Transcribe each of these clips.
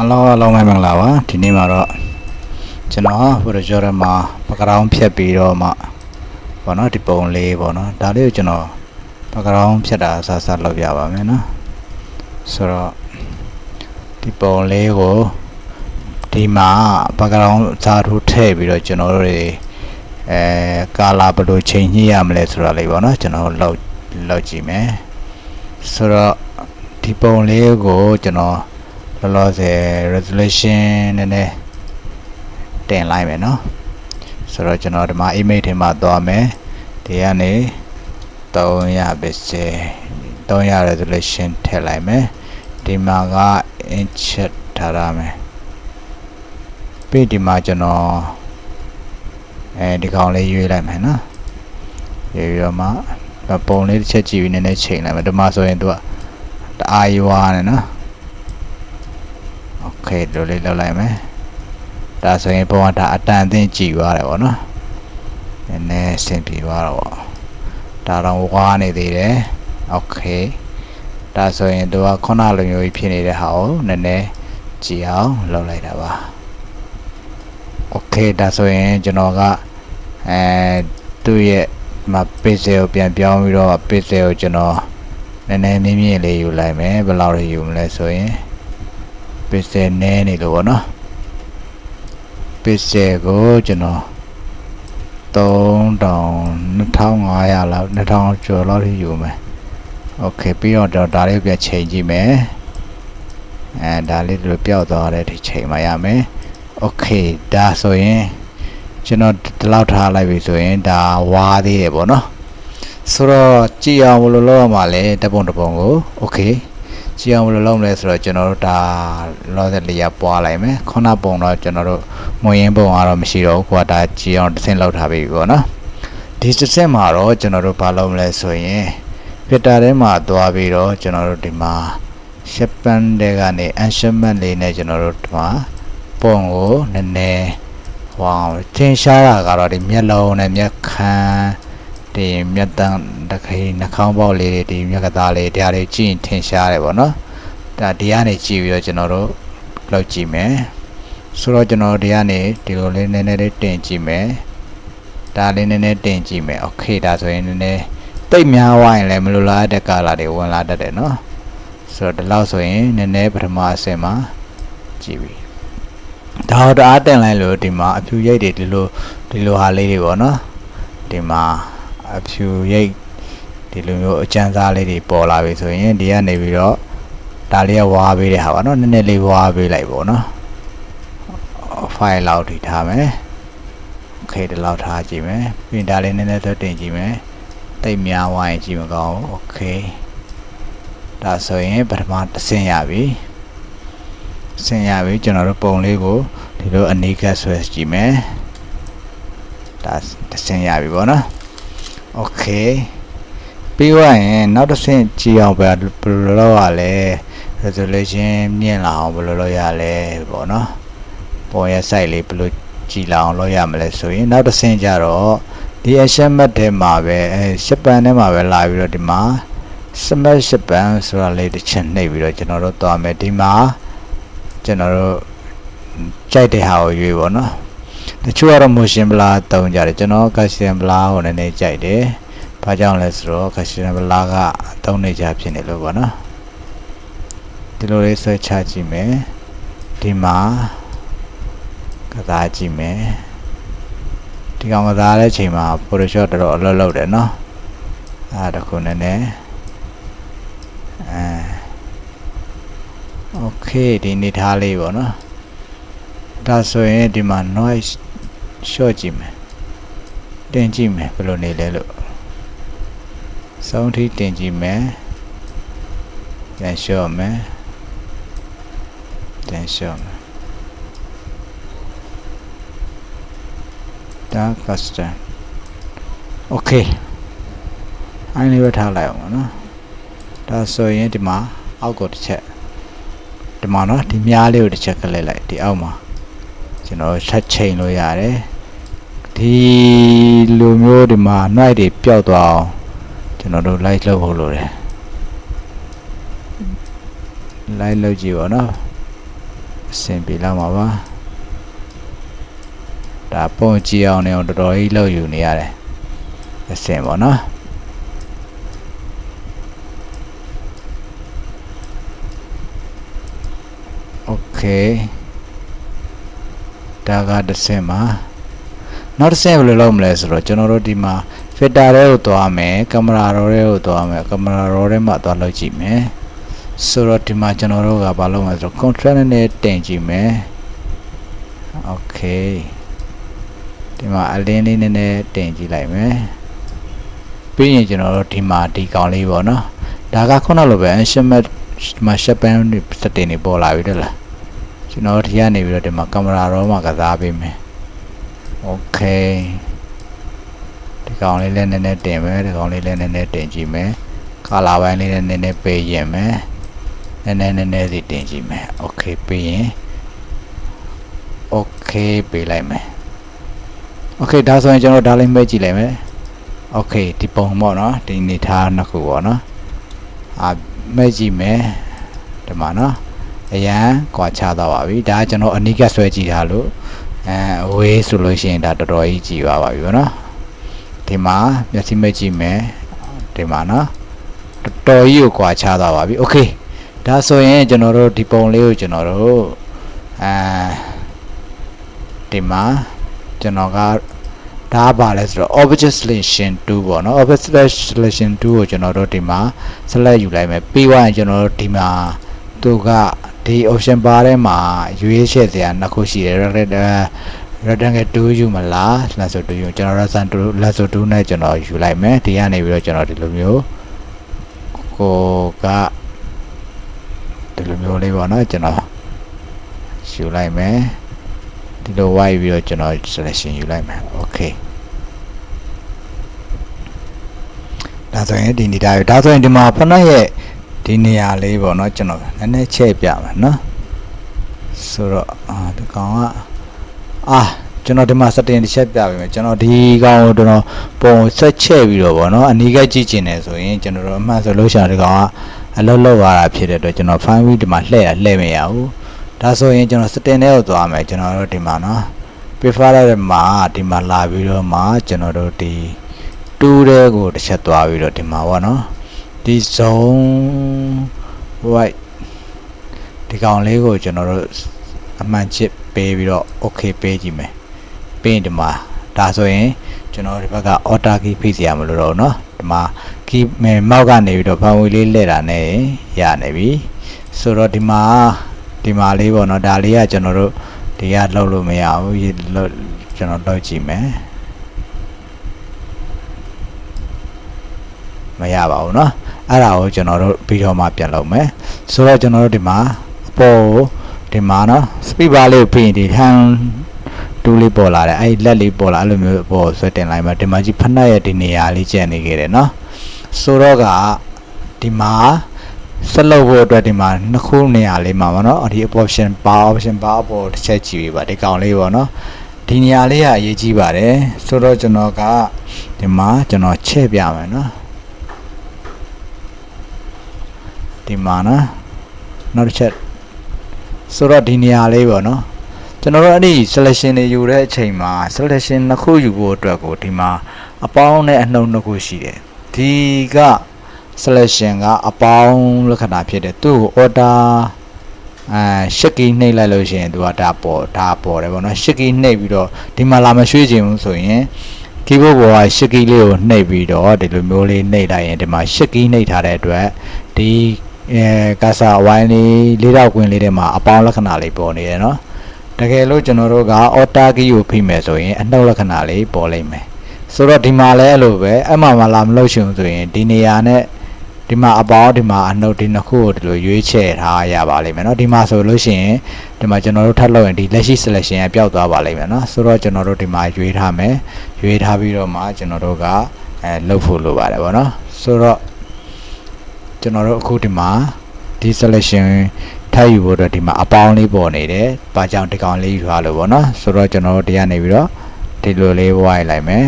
အားလုံးအားလုံးပဲမင်္ဂလာပါဒီနေ့မှာတော့ကျွန်တော် Photoshop ထဲမှာ background ဖြတ်ပြီးတော့မှပေါ့နော်ဒီပုံလေးပေါ့နော်ဒါလေးကိုကျွန်တော် background ဖြတ်တာအစားစားလုပ်ပြပါမယ်နော်ဆိုတော့ဒီပုံလေးကိုဒီမှာ background စာထိုးထည့်ပြီးတော့ကျွန်တော်တို့တွေအဲ color ဘယ်လိုချိန်ညှိရမလဲဆိုတာလေးပေါ့နော်ကျွန်တော်လောက်လောက်ကြည့်မယ်ဆိုတော့ဒီပုံလေးကိုကျွန်တော် လောလောဆယ် resolution နည်းနည်းတင်လိုက်မယ်เนาะဆိုတော့ကျွန်တော်ဒီမှာ image ထဲမှာသွားမယ်ဒီကနေ300 pixel 300 resolution ထည့်လိုက်မယ်ဒီမှာက inch ထားရမယ်ပြီးဒီမှာကျွန်တော်အဲဒီကောင်လေးရွေးလိုက်မယ်เนาะရွေးပြီးတော့မှပုံလေးတစ်ချက်ကြည့်ပြီးနည်းနည်းချိန်လိုက်မယ်ဒီမှာဆိုရင်သူကတအားရွာနေเ นาะ โอเคဒီလိုလေးလောက်လိုက်မယ်ဒါဆိုရင်ပုံကဒါအတန်အသင့်ကြည်သွားတယ်ဗောနော်နည်းနည်းဆင်ပြေသွားတော့ဗောဒါတော့ဝါနေသေးတယ်โอเคဒါဆိုရင်သူကခုနလိုမျိုးကြီးဖြစ်နေတဲ့ဟာကိုနည်းနည်းကြည်အောင်လုပ်လိုက်တာပါโอเคဒါဆိုရင်ကျွန်တော်ကအဲသူ့ရဲ့မ pixel ကိုပြန်ပြောင်းပြီးတော့ pixel ကိုကျွန်တော်နည်းနည်းမြင့်မြင့်လေးယူလိုက်မယ်ဘယ်လောက်လေးယူမလဲဆိုရင် ပစ္စည်းနည်းနေလို့ပေါ့နော်ပစ္စည်းကိုကျွန်တော်3000 2500လောက်2000ကျော်လောက်ထိယူမယ်โอเคပြီးတော့တော့ဒါလေးပြန်ချိန်ကြည့်မယ်အဲဒါလေးတို့ပျောက်သွားတဲ့ဒီချိန်မှရမယ်โอเคဒါဆိုရင်ကျွန်တော်ဒီလောက်ထားလိုက်ပြီဆိုရင်ဒါဝါသေးတယ်ပေါ့နော်ဆိုတော့ကြည့်အောင်ဘယ်လိုလုပ်ရမှာလဲတပုံတပုံကိုโอเค ကြည့်အောင်ဘယ်လိုလုပ်မလဲဆိုတော့ကျွန်တော်တို့ဒါလောဆယ်လေးရပွားလိုက်မယ်ခုနပုံတော့ကျွန်တော်တို့မွေရင်းပုံကတော့မရှိတော့ဘူးကိုကဒါကြည့်အောင်တစ်ဆင့်လောက်ထားပြီပေါ့နော်ဒီတစ်ဆင့်မှာတော့ကျွန်တော်တို့ဘာလုပ်မလဲဆိုရင်ဖစ်တာထဲမှာသွားပြီးတော့ကျွန်တော်တို့ဒီမှာရှက်ပန်တဲ့ကနေအန်ရှမန့်လေးနဲ့ကျွန်တော်တို့ဒီမှာပုံကိုနည်းနည်းဟောထင်ရှားတာကတော့ဒီမျက်လုံးနဲ့မျက်ခမ်း ဒီမျက်တန်းတခိနှာခေါင်းပေါက်လေးတွေဒီမျက်ကသားလေးတရားလေးကြည့်ရင်ထင်ရှားတယ်ပေါ့နော်ဒါဒီကနေကြည့်ပြီးတော့ကျွန်တော်တို့လောက်ကြည့်မယ်ဆိုတော့ကျွန်တော်ဒီကနေဒီလိုလေးနည်းနည်းလေးတင်ကြည့်မယ်ဒါလေးနည်းနည်းတင်ကြည့်မယ်โอเคဒါဆိုရင်နည်းနည်းတိတ်များဝိုင်းလည်းမလိုလားတဲ့ကာလာတွေဝင်လာတတ်တယ်နော်ဆိုတော့ဒီလောက်ဆိုရင်နည်းနည်းပထမအဆင့်မှာကြည့်ပြီဒါတော့အားတင်လိုက်လို့ဒီမှာအဖြူရိတ်တွေဒီလိုဒီလိုဟာလေးတွေပေါ့နော်ဒီမှာ အဖြူရိတ်ဒီလိုမျိုးအကျန်းစားလေးတွေပေါ်လာပြီဆိုရင်ဒီကနေပြီးတော့ဒါလေးကဝါပေးတဲ့ဟာပါနော်နည်းနည်းလေးဝါပေးလိုက်ပေါ့နော် file လောက်ထိထားမယ် okay ဒီလောက်ထားကြည့်မယ်ပြီးရင်ဒါလေးနည်းနည်းသက်တင်ကြည့်မယ်တိတ်များဝိုင်းကြည့်မကောင်းဘူး okay ဒါဆိုရင်ပထမတစ်ဆင့်ရပြီဆင့်ရပြီကျွန်တော်တို့ပုံလေးကိုဒီလိုအနီးကပ်ဆွဲကြည့်မယ်ဒါတစ်ဆင့်ရပြီပေါ့နော် okay ပြီးသွားရင်နောက်တစ်ဆင့်ကြည့်အောင်ပဲဘယ်လိုလုပ်ရလဲ resolution မြင့်လာအောင်ဘယ်လိုလုပ်ရလဲပေါ့နော်ပုံရဲ့ site လေးဘယ်လိုကြည့်လာအောင်လုပ်ရမလဲဆိုရင်နောက်တစ်ဆင့်ကြတော့ဒီ action map ထဲမှာပဲအဲရှစ်ပန်ထဲမှာပဲလာပြီးတော့ဒီမှာ smart ရှစ်ပန်ဆိုတာလေးတစ်ချက်နှိပ်ပြီးတော့ကျွန်တော်တို့သွားမယ်ဒီမှာကျွန်တော်တို့ကြိုက်တဲ့ဟာကိုရွေးပေါ့နော် တချို့ကတော့ motion blur တုံးကြတယ်ကျွန်တော် custom blur ကိုနည်းနည်းကြိုက်တယ်ဘာကြောင့်လဲဆိုတော့ custom blur ကတုံးနေကြဖြစ်နေလို့ပေါ့နော်ဒီလိုလေးဆွဲချကြည့်မယ်ဒီမှာကစားကြည့်မယ်ဒီကောင်ကစားတဲ့ချိန်မှာ Photoshop တော်တော်အလုပ်လုပ်တယ်နော်အဲဒါခုနည်းနည်းအဲ Okay ဒီနေထားလေးပေါ့နော်ဒါဆိုရင်ဒီမှာ noise short ကြည့်မယ်တင်ကြည့်မယ်ဘယ်လိုနေလဲလို့စောင်းထိတင်ကြည့်မယ်ပြန် short မယ်ပြန် short မယ်ဒါ custom Okay အဲ့ဒီပဲထားလိုက်အောင်ပါနော်ဒါဆိုရင်ဒီမှာအောက်ကိုတစ်ချက်ဒီမှာနော်ဒီမြားလေးကိုတစ်ချက်ကလေးလိုက်ဒီအောက်မှာကျွန်တော်ဆက်ချိန်လို့ရတယ် ဒီလိုမျိုးဒီမှာ night တွေပျောက်သွားအောင်ကျွန်တော်တို့ light လုပ်ဖို့လိုတယ် light လုပ်ကြည့်ပါနော် အဆင်ပြေလာမှာပါဒါပုံကြည့်အောင်နေအောင်တော်တော်ကြီးလောက်ယူနေရတယ်အဆင်ပေါ့နော် โอเคဒါကတစ်ဆင့်ပါ နောက်တစ်ဆင့်ဘယ်လိုလုပ်မလဲဆိုတော့ကျွန်တော်တို့ဒီမှာ filter တွေကိုသွားမယ်ကင်မရာ raw တွေကိုသွားမယ်ကင်မရာ raw တွေမှာသွားလုပ်ကြည့်မယ်ဆိုတော့ဒီမှာကျွန်တော်တို့ကဘာလုပ်မလဲဆိုတော့ control နဲ့တင်ကြည့်မယ် okay ဒီမှာအလင်းလေးနည်းနည်းတင်ကြည့်လိုက်မယ်ပြီးရင်ကျွန်တော်တို့ဒီမှာဒီကောင်လေးပေါ့နော်ဒါကခုနလိုပဲ shimmer မှာ shapen စတင်နေပေါ်လာပြီတလားကျွန်တော်ဒီကနေပြီးတော့ဒီမှာကင်မရာ raw မှာကစားပေးမယ် Okay ဒီကောင်လေးလည်းနည်းနည်းတင်မယ်ဒီကောင်လေးလည်းနည်းနည်းတင်ကြည့်မယ်ကာလာပိုင်းလေးလည်းနည်းနည်းပေးရင်မယ်နည်းနည်းနည်းနည်းစီတင်ကြည့်မယ် Okay ပေးရင် Okay ပေးလိုက်မယ် Okay ဒါဆိုရင်ကျွန်တော်ဒါလေးမဲ့ကြည့်လိုက်မယ် Okay ဒီပုံပေါ့နော်ဒီနေထားနှစ်ခုပေါ့နော်အာမဲ့ကြည့်မယ်ဒီမှာနော်အရန်ကွာချသွားပါပြီဒါကကျွန်တော်အနိကဆွဲကြည့်တာလို့ အဲအဝေးဆိုလို့ရှိရင်ဒါတော်တော်ကြီးကြည်ပါပါပြီဗောနော်ဒီမှာမျက်စိမဲ့ကြည့်မယ်ဒီမှာနော်တော်တော်ကြီးကိုကွာချသွားပါပြီโอเคဒါဆိုရင်ကျွန်တော်တို့ဒီပုံလေးကိုကျွန်တော်တို့အဲဒီမှာကျွန်တော်ကဒါပါလဲဆိုတော့ object selection 2ပေါ့နော် object selection 2ကိုကျွန်တော်တို့ဒီမှာ select ယူလိုက်မယ်ပြီးသွားရင်ကျွန်တော်တို့ဒီမှာသူက ဒီ option bar ထဲမှာရွေးချယ်စရာနှစ်ခုရှိတယ် rectangle 2ယူမလား lasso 2ယူကျွန်တော် lasso 2 lasso 2နဲ့ကျွန်တော်ယူလိုက်မယ်ဒီကနေပြီးတော့ကျွန်တော်ဒီလိုမျိုးကိုကဒီလိုမျိုးလေးပေါ့နော်ကျွန်တော်ယူလိုက်မယ်ဒီလိုဝိုက်ပြီးတော့ကျွန်တော် selection ယူလိုက်မယ် okay ဒါဆိုရင်ဒီနေတာဒါဆိုရင်ဒီမှာဖနက်ရဲ့ ဒီနေရာလေးပေါ့နော်ကျွန်တော်နည်းနည်းချဲ့ပြမယ်နော်ဆိုတော့အာဒီကောင်ကအာကျွန်တော်ဒီမှာ setting တစ်ချက်ပြပေးမယ်ကျွန်တော်ဒီကောင်ကိုကျွန်တော်ပုံဆက်ချဲ့ပြီးတော့ပေါ့နော်အနီးကကြည့်ကျင်တယ်ဆိုရင်ကျွန်တော်တို့အမှန်ဆိုလို့ရှာဒီကောင်ကအလုပ်လုပ်ရတာဖြစ်တဲ့အတွက်ကျွန်တော် file ဒီမှာလှည့်ရလှည့်မရဘူးဒါဆိုရင်ကျွန်တော် setting ထဲကိုသွားမယ်ကျွန်တော်တို့ဒီမှာနော် prefer တဲ့မှာဒီမှာလာပြီးတော့မှကျွန်တော်တို့ဒီ2တဲ့ကိုတစ်ချက်သွားပြီးတော့ဒီမှာပေါ့နော် ဒီ zone white ဒီကောင်လေးကိုကျွန်တော်တို့အမှန်ချစ်ပေးပြီးတော့ okay ပေးကြည့်မယ်ပြီးရင်ဒီမှာဒါဆိုရင်ကျွန်တော်ဒီဘက်က order key ဖိစီရမလို့တော့เนาะဒီမှာ key မောက်ကနေပြီးတော့ဖန်ဝေလေးလှည့်တာနဲ့ရနေပြီဆိုတော့ဒီမှာဒီမှာလေးပေါ့เนาะဒါလေးကကျွန်တော်တို့ဒီကလှုပ်လို့မရဘူးကျွန်တော်လှုပ်ကြည့်မယ်မရပါဘူးเนาะ အဲ့ဒါကိုကျွန်တော်တို့ဗီဒီယိုမှာပြန်လုပ်မယ်ဆိုတော့ကျွန်တော်တို့ဒီမှာအပေါ်ကိုဒီမှာနော် speed bar လေးကိုပြင်ဒီ hand တူးလေးပေါ်လာတယ်အဲ့ဒီလက်လေးပေါ်လာအဲ့လိုမျိုးပေါ်ဆွဲတင်လိုက်မှာဒီမှာကြီးဖက်နှက်ရဲ့ဒီနေရာလေးကျန်နေခဲ့တယ်နော်ဆိုတော့ကဒီမှာဆက်လုပ်ဖို့အတွက်ဒီမှာနှစ်ခုနေရာလေးမှာပေါ့နော်ဒီ option bar option bar ပေါ်တစ်ချက်ကြည့်ပေးပါဒီကောင်လေးပေါ့နော်ဒီနေရာလေးကအရေးကြီးပါတယ်ဆိုတော့ကျွန်တော်ကဒီမှာကျွန်တော်ချဲ့ပြမယ်နော် ဒီမှာနော်နောက်တစ်ချက်ဆိုတော့ဒီနေရာလေးပေါ့နော်ကျွန်တော်တို့အဲ့ဒီ selection တွေယူတဲ့အချိန်မှာ selection နှစ်ခုယူဖို့အတွက်ကိုဒီမှာအပေါင်းနဲ့အနှုတ်နှစ်ခုရှိတယ်ဒီက selection ကအပေါင်းလက္ခဏာဖြစ်တယ်သူ့ကို order အဲရှစ်ကီနှိပ်လိုက်လို့ရှိရင်သူကဒါပေါ်ဒါပေါ်တယ်ပေါ့နော်ရှစ်ကီနှိပ်ပြီးတော့ဒီမှာလာမရွှေ့ခြင်းဘူးဆိုရင် keyboard ပေါ်ကရှစ်ကီလေးကိုနှိပ်ပြီးတော့ဒီလိုမျိုးလေးနှိပ်လိုက်ရင်ဒီမှာရှစ်ကီနှိပ်ထားတဲ့အတွက်ဒီ အဲကာဆာဝိုင်းလေးလေးတော့ကွင်းလေးထဲမှာအပေါင်းလက္ခဏာလေးပေါ်နေတယ်နော်တကယ်လို့ကျွန်တော်တို့က order key ကိုဖိမယ်ဆိုရင်အနှုတ်လက္ခဏာလေးပေါ်လိမ့်မယ်ဆိုတော့ဒီမှာလည်းအဲ့လိုပဲအဲ့မှာမလာမလို့ရှိရင်ဆိုရင်ဒီနေရာနဲ့ဒီမှာအပေါင်းဒီမှာအနှုတ်ဒီနှစ်ခုကိုဒီလိုရွေးချယ်ထားရပါလိမ့်မယ်เนาะဒီမှာဆိုလို့ရှိရင်ဒီမှာကျွန်တော်တို့ထပ်လုပ်ရင်ဒီလက်ရှိ selection ကပျောက်သွားပါလိမ့်မယ်เนาะဆိုတော့ကျွန်တော်တို့ဒီမှာရွေးထားမယ်ရွေးထားပြီးတော့မှကျွန်တော်တို့ကအဲလုပ်ဖို့လိုပါတယ်ဗောနော်ဆိုတော့ ကျွန်တော်တို့အခုဒီမှာဒီ selection ထပ်ယူဖို့အတွက်ဒီမှာအပေါင်းလေးပေါ်နေတယ်။ဘာကြောင့်ဒီကောင်လေးယူထားလို့ပေါ့နော်။ဆိုတော့ကျွန်တော်တို့ဒီကနေပြီးတော့ဒီလိုလေးဝိုင်းလိုက်မယ်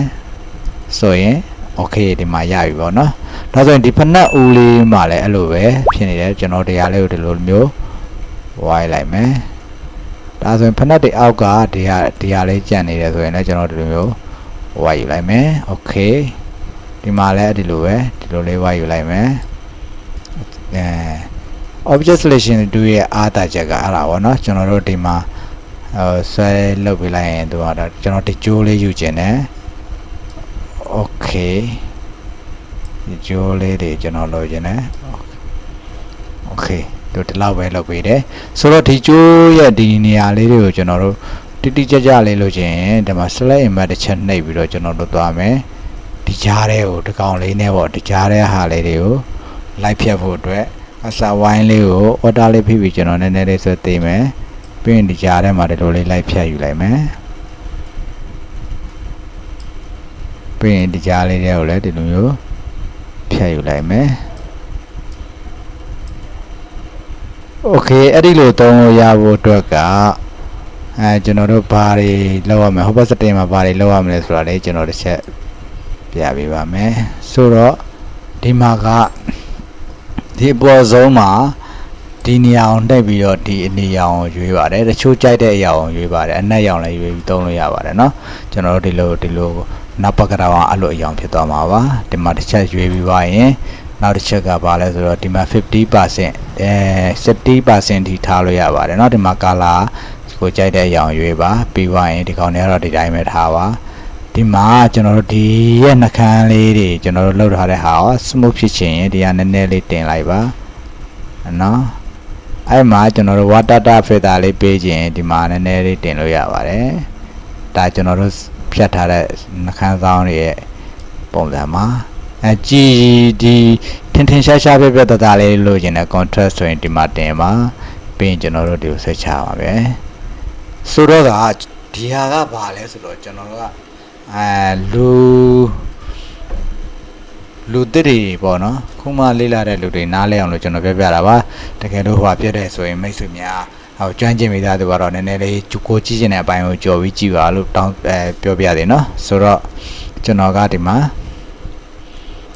။ဆိုရင် okay ဒီမှာရပြီပေါ့နော်။ဒါဆိုရင်ဒီဖက်နှက်ဦးလေးမှာလည်းအဲ့လိုပဲဖြစ်နေတယ်ကျွန်တော်တရားလေးကိုဒီလိုမျိုးဝိုင်းလိုက်မယ်။ဒါဆိုရင်ဖက်နှက်တွေအောက်ကဒီဟာဒီဟာလေးကြံ့နေတယ်ဆိုရင်လည်းကျွန်တော်ဒီလိုမျိုးဝိုင်းယူလိုက်မယ်။ okay ဒီမှာလည်းဒီလိုပဲဒီလိုလေးဝိုင်းယူလိုက်မယ်။ အဲ object selection 2ရဲ့အားတာချက်ကအဲ့ဒါပေါ့နော်ကျွန်တော်တို့ဒီမှာဟိုဆွဲလုပ်ပေးလိုက်ရင်သူကတော့ကျွန်တော်ဒီကြိုးလေးယူခြင်းနဲ့ okay ဒီကြိုးလေးတွေကျွန်တော်လိုချင်တယ် okay တို့ဒီလောက်ပဲလုပ်ပေးတယ်ဆိုတော့ဒီကြိုးရဲ့ဒီနေရာလေးတွေကိုကျွန်တော်တို့တိတိကျကျလေးလို့ချင်းဒီမှာ select image တစ်ချက်နှိပ်ပြီးတော့ကျွန်တော်တို့သွားမယ်ဒီကြားထဲကိုဒီကောင်လေးနဲ့ပေါ့ဒီကြားထဲဟာလေးတွေကို လိုက်ဖြတ်ဖို့အတွက်အစာဝိုင်းလေးကို order လေးဖိပြီးကျွန်တော်နည်းနည်းလေးဆွဲသိမ်းမယ်ပြီးရင်ဒီကြားထဲမှာဒီလိုလေးလိုက်ဖြတ်ယူလိုက်မယ်ပြီးရင်ဒီကြားလေးတွေကိုလည်းဒီလိုမျိုးဖြတ်ယူလိုက်မယ် โอเคအဲ့ဒီလိုသုံးလို့ရဖို့အတွက်ကအဲကျွန်တော်တို့ဘာတွေလောက်ရမလဲဟိုဘက်စတင်မှာဘာတွေလောက်ရမလဲဆိုတာလေကျွန်တော်တစ်ချက်ပြပေးပါမယ်ဆိုတော့ဒီမှာက ဒီအပေါ်ဆုံးမှာဒီနေရာအောင်တက်ပြီးတော့ဒီအနေရာအောင်ရွေးပါတယ်တချို့ကြိုက်တဲ့အရာအောင်ရွေးပါတယ်အနက်ရောင်လည်းရွေးပြီးသုံးလို့ရပါတယ်เนาะကျွန်တော်တို့ဒီလိုဒီလိုနပ်ပကရာအောင်အဲ့လိုအရာင်ဖြစ်သွားမှာပါဒီမှာတစ်ချက်ရွေးပြီးပါရင်နောက်တစ်ချက်ကဘာလဲဆိုတော့ဒီမှာ50%အဲ70%ထိထားလို့ရပါတယ်เนาะဒီမှာ color ကိုကြိုက်တဲ့အရာင်ရွေးပါပြီးသွားရင်ဒီကောင်တွေကတော့ဒီတိုင်းပဲထားပါ ဒီမှာကျွန်တော်တို့ဒီရဲ့နှခမ်းလေးတွေကျွန်တော်တို့လောက်ထားတဲ့ဟာရော smooth ဖြစ်ချင်ရင်ဒီကနည်းနည်းလေးတင်လိုက်ပါနော်အဲ့မှာကျွန်တော်တို့ water data filter လေးပေးခြင်းဒီမှာနည်းနည်းလေးတင်လို့ရပါတယ်ဒါကျွန်တော်တို့ဖြတ်ထားတဲ့နှခမ်းဆောင်တွေရဲ့ပုံစံမှာအကြည်ဒီထင်ထင်ရှားရှားပြပြတသားလေးလိုချင်တဲ့ contrast ဆိုရင်ဒီမှာတင်ပါပြီးရင်ကျွန်တော်တို့ဒီကိုဆက်ချပါပဲဆိုတော့ကဒီဟာကဘာလဲဆိုတော့ကျွန်တော်တို့က အဲလူလူတစ်တွေပေါ့နော်ခုမှလေးလာတဲ့လူတွေနားလဲအောင်လို့ကျွန်တော်ပြောပြတာပါတကယ်လို့ဟိုဟာပြည့်တဲ့ဆိုရင်မိတ်ဆွေများဟိုကျွမ်းကျင်မိသားသူကတော့နည်းနည်းလေးကြကိုကြည့်ကျင်တဲ့အပိုင်းကိုကြော်ပြီးကြည့်ပါလို့တောင်းအဲပြောပြတယ်နော်ဆိုတော့ကျွန်တော်ကဒီမှာ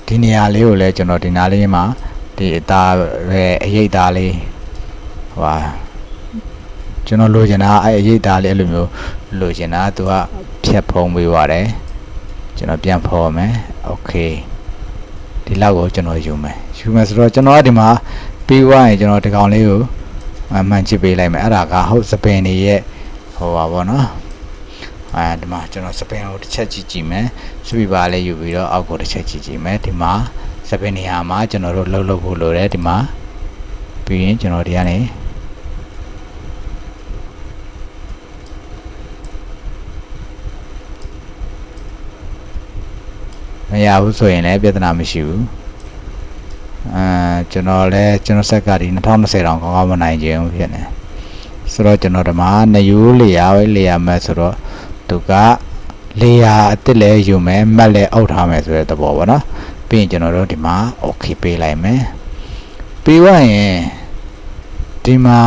ဒီနေရာလေးကိုလည်းကျွန်တော်ဒီနားလေးမှာဒီအသားရဲ့အရေးသားလေးဟိုဟာကျွန်တော်လိုချင်တာအဲ့အရေးသားလေးအဲ့လိုမျိုးလိုချင်တာသူက ဖြတ်ဖုံးပေးပါတယ်ကျွန်တော်ပြန်ဖော်မယ်โอเคဒီလောက်ကိုကျွန်တော်ယူမယ်ယူမယ်ဆိုတော့ကျွန်တော်ကဒီမှာပြီးသွားရင်ကျွန်တော်ဒီကောင်လေးကိုအမှန်ချစ်ပေးလိုက်မယ်အဲ့ဒါကဟုတ်စပင်တွေရဲ့ဟိုပါဗောနော်အဲဒီမှာကျွန်တော်စပင်ကိုတစ်ချက်ကြည့်ကြည့်မယ်စပီပါလေးယူပြီးတော့အောက်ကိုတစ်ချက်ကြည့်ကြည့်မယ်ဒီမှာစပင်နေရာမှာကျွန်တော်တို့လှုပ်လှုပ်ဖို့လိုတယ်ဒီမှာပြီးရင်ကျွန်တော်ဒီကနေ မရဘူးဆိုရင်လည်းပြဿနာမရှိဘူးအဲကျွန်တော်လည်းကျွန်တော်ဆက်ကဒီ2020တောင်ကောင်းကောင်းမနိုင်ခြင်းဖြစ်နေဆိုတော့ကျွန်တော်ဒီမှာနယူးလေယာပဲလေယာမတ်ဆိုတော့သူကလေယာအစ်စ်လဲယူမယ်မတ်လဲအုပ်ထားမယ်ဆိုတဲ့သဘောပေါ့နော်ပြီးရင်ကျွန်တော်တို့ဒီမှာ okay ပေးလိုက်မယ်ပြီးွားရင်ဒီမှာ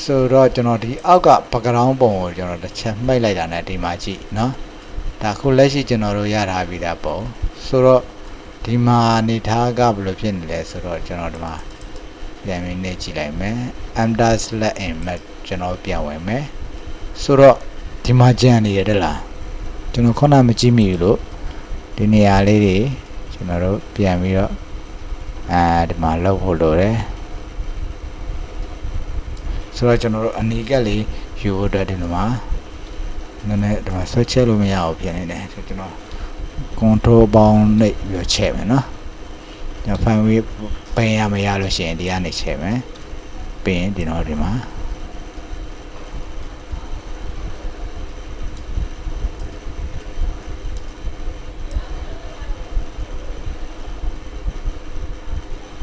ဆိုတော့ကျွန်တော်ဒီအောက်က background ပုံကိုကျွန်တော်တစ်ချက်မှိတ်လိုက်တာ ਨੇ ဒီမှာကြည့်နော် ဒါခုလက်ရှိကျွန်တော်တို့ရထားပြီးသားပုံဆိုတော့ဒီမှာအနေထားကဘယ်လိုဖြစ်နေလဲဆိုတော့ကျွန်တော်ဒီမှာပြန်ပြီးနေကြည့်လိုက်မယ် amdas let in mat ကျွန်တော်ပြန်ဝင်မယ်ဆိုတော့ဒီမှာကြံနေရတယ်လားကျွန်တော်ခုနမကြည့်မိဘူးလို့ဒီနေရာလေးတွေကျွန်တော်တို့ပြန်ပြီးတော့အဲဒီမှာလောက်ဖို့လိုတယ်ဆိုတော့ကျွန်တော်တို့အနီကက်လေးယူဖို့အတွက်ဒီမှာ နည်းနည်းဒီမှာဆွဲချက်လို့မရအောင်ပြင်နေတယ်ဆိုကျွန်တော် control ပေါင်းနဲ့ပြီးတော့ချက်မယ်နော်။ညဖိုင်ဝေးပင်ရမရလို့ရှိရင်ဒီကနေချက်မယ်။ပြီးရင်ဒီတော့ဒီမှာ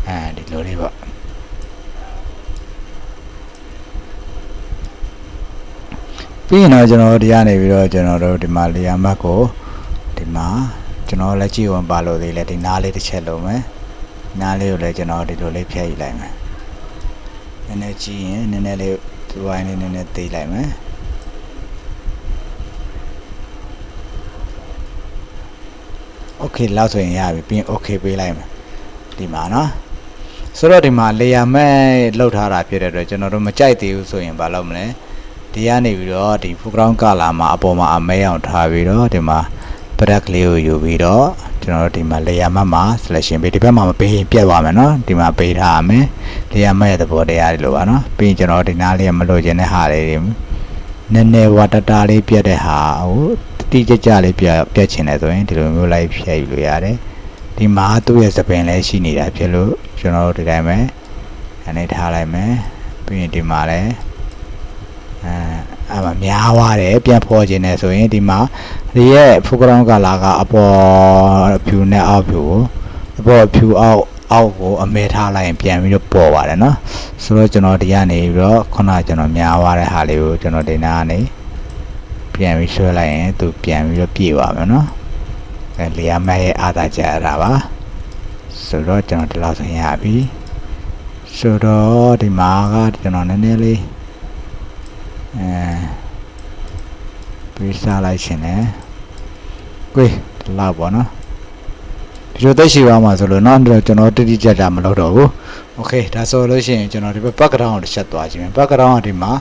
အဲဒီလိုလေးပေါ့ ပြီးရင်တော့ကျွန်တော်ဒီကနေပြီးတော့ကျွန်တော်တို့ဒီမှာလေယာမတ်ကိုဒီမှာကျွန်တော်လက်ကြည့်ဝင်ပါလို့သေးလဲဒီနားလေးတစ်ချက်လုံးမယ်နားလေးကိုလည်းကျွန်တော်ဒီလိုလေးဖြတ်ယူလိုက်မယ်နည်းနည်းကြည့်ရင်နည်းနည်းလေးဒီဝိုင်းလေးနည်းနည်းသေးလိုက်မယ်โอเคလောက်ဆိုရင်ရပြီပြီးရင်โอเคပေးလိုက်မယ်ဒီမှာเนาะ ဆိုတော့ဒီမှာလေယာမဲ့လောက်ထားတာဖြစ်တဲ့အတွက်ကျွန်တော်တို့မကြိုက်သေးဘူးဆိုရင်ဘာလုပ်မလဲ ဒီကနေပြီးတော့ဒီ foreground color မှာအပေါ်မှာအမဲအောင်ထားပြီးတော့ဒီမှာ black လေးကိုယူပြီးတော့ကျွန်တော်တို့ဒီမှာ layer map မှာ selection ပေးဒီဘက်မှာမပေးရင်ပြတ်သွားမယ်เนาะဒီမှာပေးထားရမယ် layer map ရဲ့သဘောတရားတွေလို့ပါเนาะပြီးရင်ကျွန်တော်တို့ဒီနားလေးကမလို့ခြင်းတဲ့ဟာလေးတွေနည်းနည်းဝါတတာလေးပြတ်တဲ့ဟာဟိုတိကျကျလေးပြတ်ပြတ်ချင်တယ်ဆိုရင်ဒီလိုမျိုးလိုက်ဖြည့်ယူလို့ရတယ်ဒီမှာသူ့ရဲ့သပင်လည်းရှိနေတာဖြစ်လို့ကျွန်တော်တို့ဒီတိုင်းပဲအနေထားလိုက်မယ်ပြီးရင်ဒီမှာလည်း အဲအဲ့မှာများွားတယ်ပြန်ဖော်ခြင်းနဲ့ဆိုရင်ဒီမှာဒီရဲ့ foreground color ကအပေါ် view နဲ့အောက် view ကိုအပေါ် view အောက်အောက်ကိုအမဲထားလိုက်ရင်ပြန်ပြီးတော့ပေါ်ပါတယ်နော်ဆိုတော့ကျွန်တော်ဒီကနေပြီးတော့ခုနကျွန်တော်များွားတဲ့ဟာလေးကိုကျွန်တော်ဒီနားကနေပြန်ပြီးဆွဲလိုက်ရင်သူပြန်ပြီးတော့ပြေပါမယ်နော်အဲလျာမရဲ့အာသာကြရတာပါဆိုတော့ကျွန်တော်ဒီလောက်ဆိုရပြီဆိုတော့ဒီမှာကကျွန်တော်နည်းနည်းလေး အဲပြီးစားလိုက်ရှင်တယ်ကိုယ်ဒီလောက်ပေါ့နော်ဒီလိုသိရှိပါမှာဆိုလို့เนาะကျွန်တော်တိတိကျကျမလုပ်တော့ဘူးโอเคဒါဆိုလို့ရှိရင်ကျွန်တော်ဒီဘက် background ကိုတစ်ချက်သွားကြည့်မယ် background ကဒီမှာ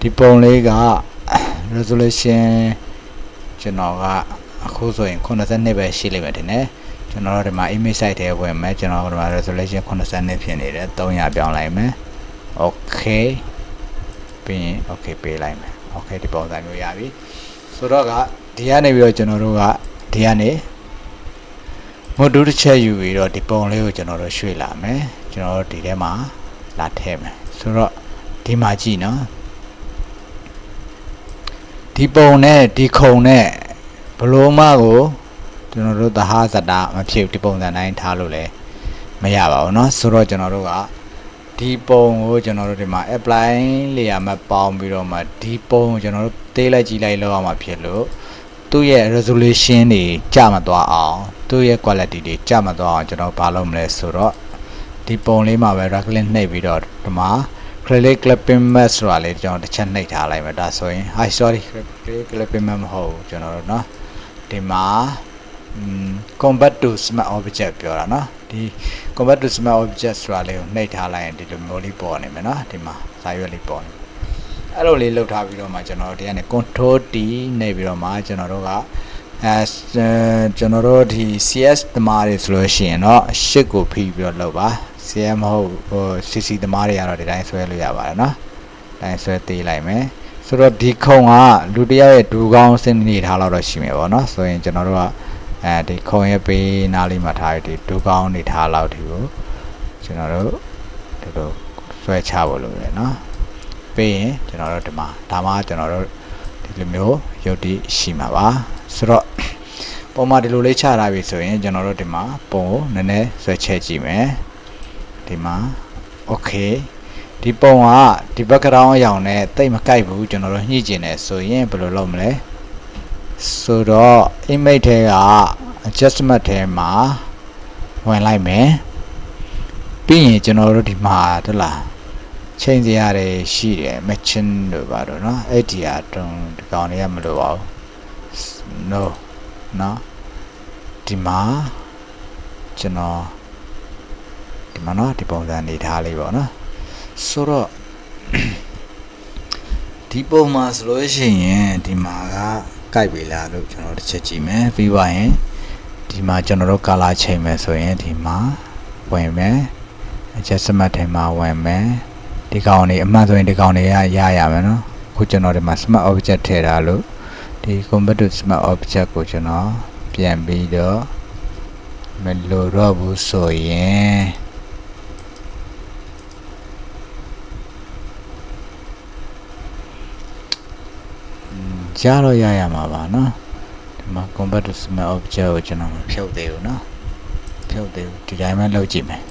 ဒီပုံလေးက resolution ကျွန်တော်ကအခုဆိုရင်82ပဲရှိလိမ့်မယ်တင်တယ်ကျွန်တော်တို့ဒီမှာ image site ထဲဝင်မယ်ကျွန်တော်တို့ဒီမှာ resolution 82ဖြစ်နေတယ်300ပြောင်းလိုက်မယ် okay ပြီးရင် okay ပေးလိုက်မယ် okay ဒီပုံစံမျိုးရပြီဆိုတော့ကဒီကနေပြီးတော့ကျွန်တော်တို့ကဒီကနေမဒူတစ်ချက်ယူပြီးတော့ဒီပုံလေးကိုကျွန်တော်တို့ရွှေ့လာမယ်ကျွန်တော်တို့ဒီထဲမှာလာထည့်မယ်ဆိုတော့ဒီမှာကြည့်နော်ဒီပုံနဲ့ဒီခုံနဲ့ဘလို့မကိုကျွန်တော်တို့သဟာဇတာမဖြစ်ဒီပုံစံတိုင်းထားလို့လည်းမရပါဘူးเนาะဆိုတော့ကျွန်တော်တို့က ဒီပုံကိုကျွန်တော်တို့ဒီမှာ apply layer မှာပေါင်းပြီးတော့မှဒီပုံကိုကျွန်တော်တို့သေးလိုက်ကြည့်လိုက်လောက်အောင်မှဖြစ်လို့သူ့ရဲ့ resolution တွေကျမသွားအောင်သူ့ရဲ့ quality တွေကျမသွားအောင်ကျွန်တော်ဘာလုပ်မလဲဆိုတော့ဒီပုံလေးမှာပဲ right click နှိပ်ပြီးတော့ဒီမှာ acrylic clipping mat ဆိုတာလေးကျွန်တော်တစ်ချက်နှိပ်ထားလိုက်မယ်ဒါဆိုရင် hi sorry acrylic clipping mat မဟုတ်ဘူးကျွန်တော်တို့เนาะဒီမှာ convert to smart object ပြောတာเนาะဒီ convert to smart object ဆိုတာလေးကိုနှိပ်ထားလိုက်ရင်ဒီလိုမျိုးလေးပေါ်နေမယ်เนาะဒီမှာစာရွက်လေးပေါ်နေအဲ့လိုလေးလှုပ်ထားပြီးတော့မှကျွန်တော်တို့ဒီကနေ control T နှိပ်ပြီးတော့မှကျွန်တော်တို့ကအဲကျွန်တော်တို့ဒီ CS သမားတွေဆိုလို့ရှိရင်တော့ရှစ်ကိုဖိပြီးတော့လုပ်ပါ CM မဟုတ်ဟို CC သမားတွေကတော့ဒီတိုင်းဆွဲလို့ရပါတယ်เนาะတိုင်းဆွဲသေးလိုက်မယ်ဆိုတော့ဒီခုံကလူတယောက်ရဲ့ဒူကောင်းစနေထားတော့ရှိမယ်ပေါ့เนาะဆိုရင်ကျွန်တော်တို့က အဲဒီခုံရပေးနားလေးမှာထားရဒီဒူကောင်းနေထားလောက်ဒီကိုကျွန်တော်တို့ဒီလိုဆွဲချဖို့လုပ်ရတယ်နော်ပြီးရင်ကျွန်တော်တို့ဒီမှာဒါမှကျွန်တော်တို့ဒီလိုမျိုးရုပ်တည်ရှိမှာပါဆိုတော့ပုံမှန်ဒီလိုလေးချထားပြီဆိုရင်ကျွန်တော်တို့ဒီမှာပုံကိုနည်းနည်းဆွဲချက်ကြည့်မယ်ဒီမှာ okay ဒီပုံကဒီ background အရောင်နဲ့တိတ်မကိုက်ဘူးကျွန်တော်တို့ညှိကျင်တယ်ဆိုရင်ဘယ်လိုလုပ်မလဲ ဆိုတော့ image ထဲက adjustment ထဲမှာဝင်လိုက်မယ်ပြီးရင်ကျွန်တော်တို့ဒီမှာဟုတ်လားချိန်စရာတွေရှိတယ် matching တို့ပါတော့เนาะအဲ့ဒီအတုံးဒီကောင်တွေကမလိုပါဘူး no เนาะဒီမှာကျွန်တော်ဒီမှာเนาะဒီပုံစံနေထားလေးပေါ့เนาะဆိုတော့ဒီပုံမှာဆိုလို့ရှိရင်ဒီမှာက ကြိုက်ပြီလားလို့ကျွန်တော်တစ်ချက်ကြည့်မယ်ပြီးပါရင်ဒီမှာကျွန်တော်တို့ color ချိန်မယ်ဆိုရင်ဒီမှာဝင်မယ် adjustment ထဲမှာဝင်မယ်ဒီကောင်နေအမှန်ဆိုရင်ဒီကောင်နေရရရမယ်နော်ခုကျွန်တော်ဒီမှာ smart object ထည့်ထားလို့ဒီ convert to smart object ကိုကျွန်တော်ပြန်ပြီးတော့မလိုတော့ဘူးဆိုရင် ကြားတော့ရရမှာပါနော်ဒီမှာ convert to smart object ကိုကျွန်တော်မဖြုတ်သေးဘူးနော်ဖြုတ်သေးဘူးဒီတိုင်းပဲလုပ်ကြည့်မယ်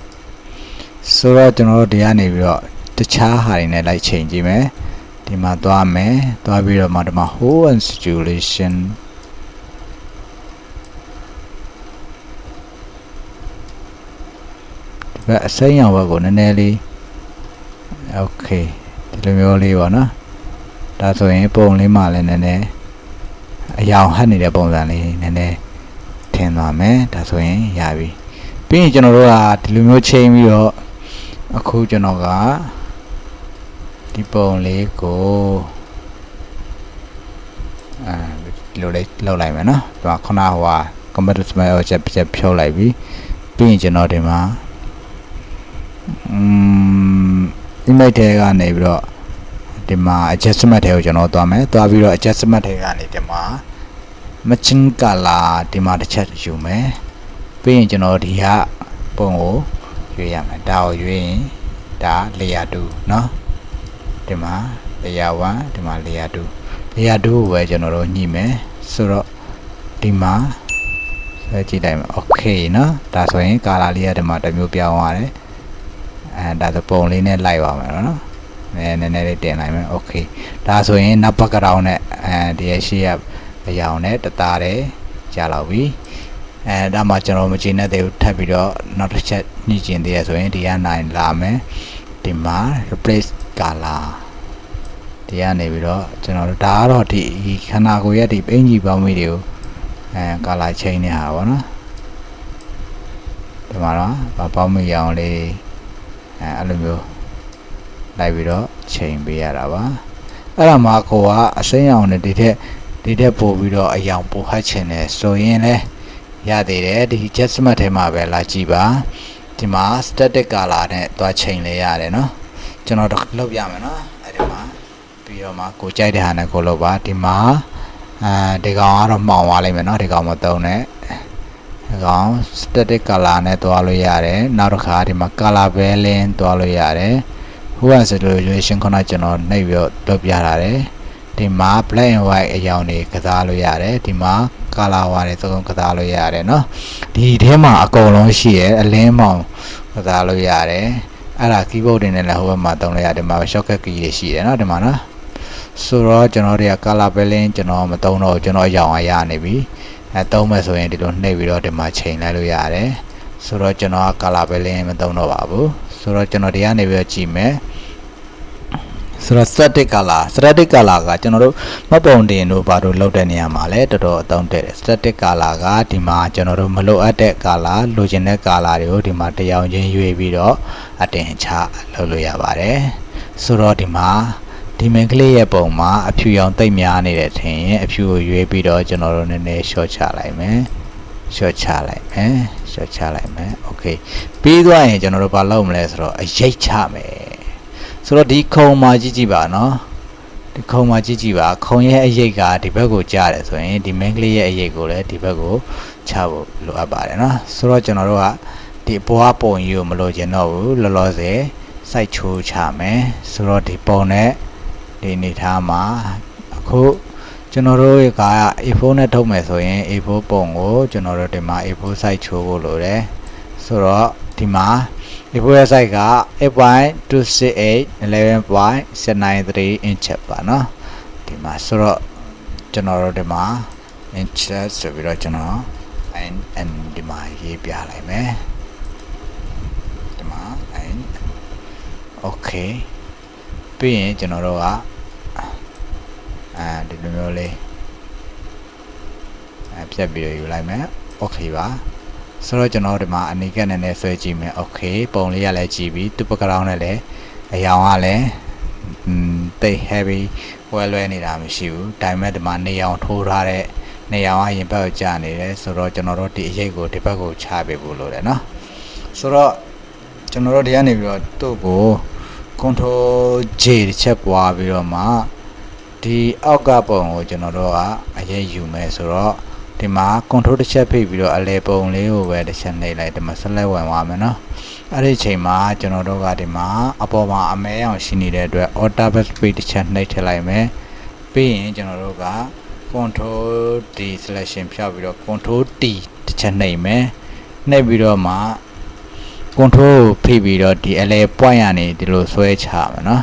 ဆိုတော့ကျွန်တော်တို့ဒီကနေပြီးတော့တခြားဟာတွေနဲ့လိုက်ချိန်ကြည့်မယ်ဒီမှာသွားမယ်သွားပြီးတော့မှဒီမှာ whole installation ဒီဘက်အစိမ်းရောင်ဘက်ကိုနည်းနည်းလေး okay ဒီလိုမျိုးလေးပါနော် ဒါဆိုရင်ပုံလေးမှလည်းနည်းနည်းအယောင်ဟပ်နေတဲ့ပုံစံလေးနည်းနည်းထင်သွားမယ်ဒါဆိုရင်ရပြီပြီးရင်ကျွန်တော်တို့ကဒီလိုမျိုးချိန်ပြီးတော့အခုကျွန်တော်ကဒီပုံလေးကိုအဲဒီလိုလေးလောက်လိုက်မယ်နော်ဒီမှာခုနဟိုဟာ computer smile ချက်ချက်ဖြုတ်လိုက်ပြီပြီးရင်ကျွန်တော်ဒီမှာอืม image ထဲကနေပြီးတော့ ဒီမှာ adjustment ထဲကိုကျွန်တော်သွားမယ်သွားပြီးတော့ adjustment ထဲကနေဒီမှာ matching color ဒီမှာတစ်ချက်ယူမယ်ပြီးရင်ကျွန်တော်ဒီကပုံကိုရွေးရမယ်ဒါကိုရွေးရင်ဒါ layer 2เนาะဒီမှာ layer 1ဒီမှာ layer 2 layer 2ကိုပဲကျွန်တော်တို့ညှိမယ်ဆိုတော့ဒီမှာဆွဲကြည့်လိုက်မယ် okay เนาะဒါဆိုရင် color လေးကဒီမှာတစ်မျိုးပြောင်းသွားတယ်အဲဒါဆိုပုံလေးနဲ့လိုက်ပါမယ်เนาะ နည်းနည်းလေးတင်လိုက်မယ် okay ဒါဆိုရင်နောက် background နဲ့အဲဒီရဲ့ရှေ့ကအရောင်နဲ့တသားတယ်ကြာလောက်ပြီအဲဒါမှကျွန်တော်မကျင်တဲ့သေးဘူးထပ်ပြီးတော့နောက်တစ်ချက်ညှိကျင်သေးရဆိုရင်ဒီကနိုင်လာမယ်ဒီမှာ replace color ဒီကနေပြီးတော့ကျွန်တော်တို့ဒါကတော့ဒီခန္ဓာကိုယ်ရဲ့ဒီပိန်းကြီးပေါင်းမိတွေကိုအဲ color change နေဟာပေါ့နော်ဒီမှာတော့ဘာပေါင်းမိရအောင်လေးအဲအဲ့လိုမျိုး လိုက်ပြီးတော့ချိန်ပေးရတာပါအဲ့ဒါမှကိုကအစိမ်းအောင်နဲ့ဒီထက်ဒီထက်ပို့ပြီးတော့အယောင်ပို့ဟတ်ချင်တယ်ဆိုရင်လဲရသေးတယ်ဒီ adjustment ထဲမှာပဲလာကြည့်ပါဒီမှာ static color နဲ့သွားချိန်လဲရတယ်เนาะကျွန်တော်တော့လုပ်ပြမယ်เนาะအဲ့ဒီမှာပြီးတော့မှကိုကြိုက်တဲ့ဟာနဲ့ကိုလုပ်ပါဒီမှာအဲဒီကောင်ကတော့မှောင်သွားလိမ့်မယ်เนาะဒီကောင်မသုံးနဲ့ဒီကောင် static color နဲ့သွားလို့ရတယ်နောက်တစ်ခါဒီမှာ color balance သွားလို့ရတယ် who has solution ခုနကျွန်တော်နှိပ်ပြီးတော့လုပ်ပြထားတယ်ဒီမှာ black and white အရောင်တွေကစားလို့ရတယ်ဒီမှာ color ဝါတွေသုံးကစားလို့ရတယ်เนาะဒီထဲမှာအကုန်လုံးရှိရအလင်းမောင်ကစားလို့ရတယ်အဲ့ဒါ keyboard တွေနဲ့လည်းဟိုဘက်မှာသုံးလို့ရတယ်ဒီမှာ shortcut key တွေရှိတယ်เนาะဒီမှာနော်ဆိုတော့ကျွန်တော်တွေက color balance ကျွန်တော်မသုံးတော့ကျွန်တော်အရောင်အရနေပြီအဲသုံးမယ်ဆိုရင်ဒီလိုနှိပ်ပြီးတော့ဒီမှာချိန်လိုက်လို့ရတယ်ဆိုတော့ကျွန်တော်က color balance မသုံးတော့ပါဘူးဆိုတော့ကျွန်တော်ဒီကနေပြီးတော့ကြည့်မယ် ဆိုတော့ static color static color ကကျွန်တော်တို့မှတ်ပုံတင်တို့ဘာတို့လောက်တဲ့နေရာမှာလည်းတော်တော်အသုံးတဲ့တယ် static color ကဒီမှာကျွန်တော်တို့မလိုအပ်တဲ့ color လိုချင်တဲ့ color တွေကိုဒီမှာတရားချင်းရွေးပြီးတော့အတင်ချလုပ်လို့ရပါတယ်ဆိုတော့ဒီမှာဒီမင်ကလေးရဲ့ပုံမှာအဖြူရောင်တိတ်များနေတဲ့ထင်ရင်အဖြူကိုရွေးပြီးတော့ကျွန်တော်တို့နည်းနည်း short ချလိုက်မယ် short ချလိုက်မယ် short ချလိုက်မယ် okay ပြီးသွားရင်ကျွန်တော်တို့ဘာလုပ်မလဲဆိုတော့အရိတ်ချမယ် ဆိုတော့ဒီခုံမှာကြည့်ကြည့်ပါနော်ဒီခုံမှာကြည့်ကြည့်ပါခုံရဲ့အရိတ်ကဒီဘက်ကိုကြားတယ်ဆိုရင်ဒီ main ကလေးရဲ့အရိတ်ကိုလည်းဒီဘက်ကိုချဖို့လိုအပ်ပါတယ်နော်ဆိုတော့ကျွန်တော်တို့ကဒီဘွားပုံကြီးကိုမလိုချင်တော့ဘူးလောလောဆယ်စိုက်ချိုးချမယ်ဆိုတော့ဒီပုံနဲ့ဒီအနေထားမှာအခုကျွန်တော်တို့က A4 နဲ့ထုတ်မယ်ဆိုရင် A4 ပုံကိုကျွန်တော်တို့ဒီမှာ A4 စိုက်ချိုးဖို့လိုတယ်ဆိုတော့ဒီမှာ A4 ရဲ့ size က8.268 11.793 inch ပါเนาะဒီမှာဆိုတော့ကျွန်တော်တို့ဒီမှာ inch ဆိုပြီးတော့ကျွန်တော် and and ဒီမှာရေးပြလိုက်မယ်ဒီမှာ and okay ပြီးရင်ကျွန်တော်တို့ကအဲဒီလိုမျိုးလေးအဲပြတ်ပြီးတော့ယူလိုက်မယ် okay ပါ ဆိုတော့ကျွန်တော်ဒီမှာအနေကက်နဲ့နဲ့ဆွဲကြည့်မယ်โอเคပုံလေးရလဲကြည့်ပြီးသူ့ background နဲ့လည်းအယောင်ကလည်းอืมတိတ် heavy ဝဲလွဲနေတာမရှိဘူးဒါပေမဲ့ဒီမှာနေအောင်ထိုးထားတဲ့နေအောင်ကရင်ဘက်ကိုကြာနေတယ်ဆိုတော့ကျွန်တော်တို့ဒီအရေးကိုဒီဘက်ကိုချပေးဖို့လိုတယ်เนาะဆိုတော့ကျွန်တော်တို့ဒီကနေပြီးတော့သူ့ကို control J တစ်ချက်ပွားပြီးတော့မှဒီအောက်ကပုံကိုကျွန်တော်တို့ကအရေးယူမယ်ဆိုတော့ ဒီမှာ control တစ်ချက်ဖိတ်ပြီးတော့အလဲပုံလေးကိုပဲတစ်ချက်နှိပ်လိုက်ဒီမှာ select ဝင်သွားမယ်နော်အဲ့ဒီအချိန်မှာကျွန်တော်တို့ကဒီမှာအပေါ်မှာအမဲအောင်ရှိနေတဲ့အတွက် auto speed တစ်ချက်နှိပ်ထည့်လိုက်မယ်ပြီးရင်ကျွန်တော်တို့က control D selection ဖြောက်ပြီးတော့ control T တစ်ချက်နှိပ်မယ်နှိပ်ပြီးတော့မှ control ကိုဖိပြီးတော့ဒီအလဲ point ရနေဒီလိုဆွဲချမယ်နော်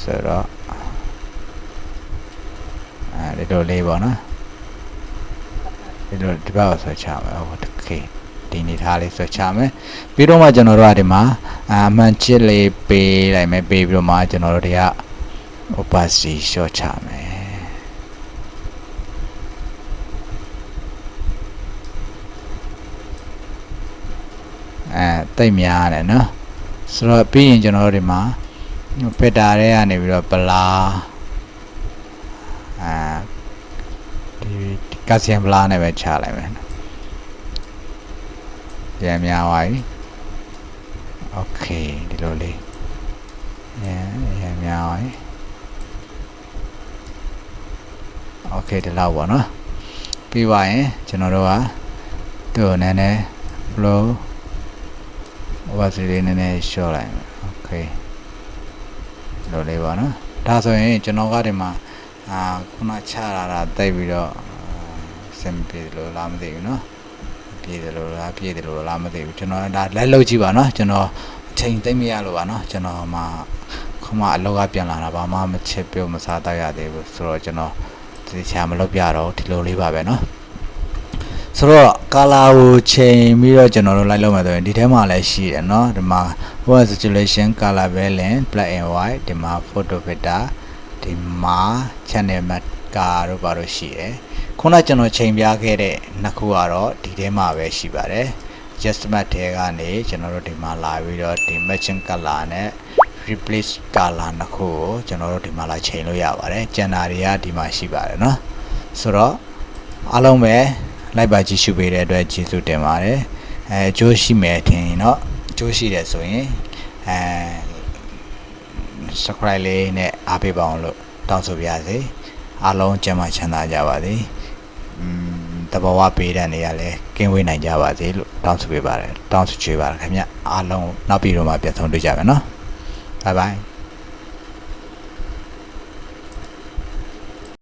ဆိုတော့အဲဒီလိုလေးပေါ့နော် ဒီလိုဒီဘက်ကိုဆွဲချမယ်ဟုတ်โอเคဒီနေထားလေးဆွဲချမယ်ပြီးတော့မှကျွန်တော်တို့ကဒီမှာအမှန်ချစ်လေးပေးလိုက်မယ်ပေးပြီးတော့မှကျွန်တော်တို့တွေက opacity short ချမယ်အဲတိတ်များတယ်နော် ဆိုတော့ပြီးရင်ကျွန်တော်တို့ဒီမှာပက်တာတွေကနေပြီးတော့ပလာအဲဒီ ကတ်စင်ဘလာနဲ့ပဲချလိုက်မယ်။ပြန်များပါပြီ။ Okay ဒီလိုလေး။ရန်ရန်များပါပြီ။ Okay ဒီလောက်ပါနော်။ပြီးပါရင်ကျွန်တော်တို့ကသူ့ကိုနည်းနည်း flow over လေးနည်းနည်းရှော့လိုက်မယ်။ Okay ဒီလိုလေးပါနော်။ဒါဆိုရင်ကျွန်တော်ကဒီမှာအာခုနချလာတာတိတ်ပြီးတော့ စင်ပြေလို့လားမသိဘူးနော်ပြေတယ်လို့လားပြေတယ်လို့လားမသိဘူးကျွန်တော်ဒါလက်လုတ်ကြည့်ပါနော်ကျွန်တော်အချိန်သိမ့်မရလို့ပါနော်ကျွန်တော်မှခမအလောက်ကပြန်လာတာဘာမှမချစ်ပြုတ်မစားတတ်ရသေးဘူးဆိုတော့ကျွန်တော်ဒီချာမလုပ်ပြတော့ဒီလိုလေးပါပဲနော် ဆိုတော့ color ကိုချိန်ပြီးတော့ကျွန်တော်တို့လိုက်လုပ်မယ်ဆိုရင်ဒီထဲမှာလည်းရှိတယ်เนาะဒီမှာ what saturation color balance black and white ဒီမှာ photo filter ဒီမှာ channel marker တို့ဘာလို့ရှိတယ် ခုနကကျွန်တော်ချိန်ပြခဲ့တဲ့နှစ်ခုကတော့ဒီထဲမှာပဲရှိပါတယ် adjustment ထဲကနေကျွန်တော်တို့ဒီမှာလာပြီးတော့ဒီ matching color နဲ့ replace color နှစ်ခုကိုကျွန်တော်တို့ဒီမှာလာချိန်လို့ရပါတယ်ကျန်တာတွေကဒီမှာရှိပါတယ်เนาะဆိုတော့အားလုံးပဲလိုက်ပါကြည့်ရှုပေးတဲ့အတွက်ကျေးဇူးတင်ပါတယ်အဲအကျိုးရှိမယ်ထင်ရင်တော့အကျိုးရှိတယ်ဆိုရင်အဲ subscribe လေးနဲ့အားပေးပါအောင်လို့တောင်းဆိုပါရစေအားလုံးကျန်းမာချမ်းသာကြပါစေ อืมတဘာဝပေးတဲ့နေရာလဲကင်းဝေးနိုင်ကြပါစေလို့တောင်းဆိုပေးပါတယ်တောင်းဆိုချေပါတယ်ခင်ဗျအားလုံးနောက်ပြီးတော့မှပြန်ဆုံတွေ့ကြမယ်နော် bye bye